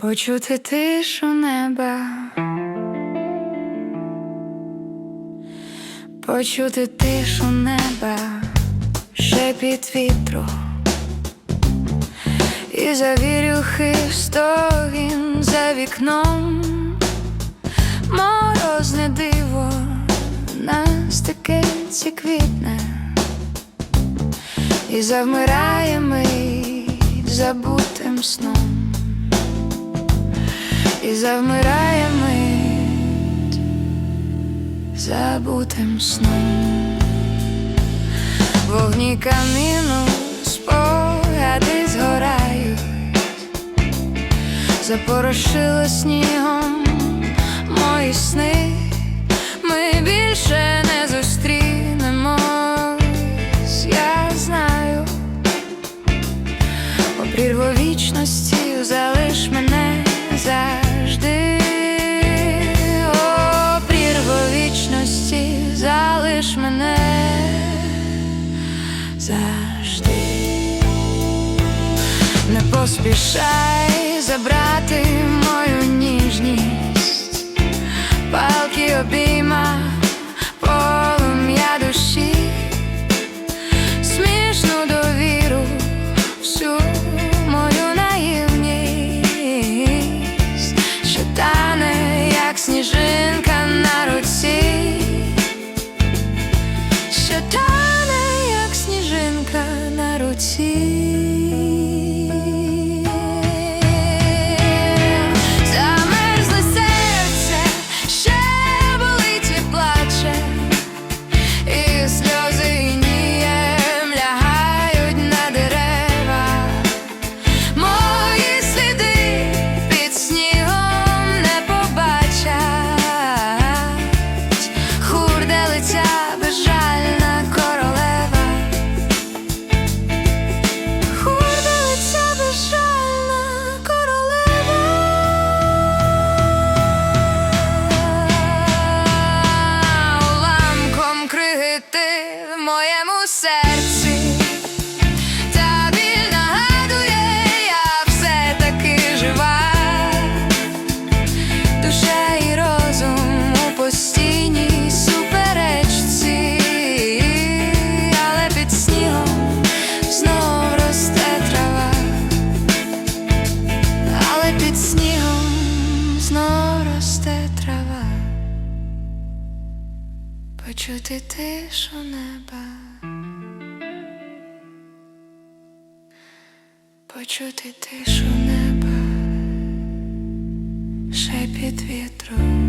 Почути тишу неба, почути тишу неба, шепіт вітру, і завірюхи стогін за вікном, морозне диво на стикеться квітне, і завмирає мить забутим сном. І завмирає мить забутим сном. Вогні каміну спогади згорають. Запорошило снігом поспішай забрати mojemu sercu Почути тишу неба. Почути тишу неба, шепіт вітру.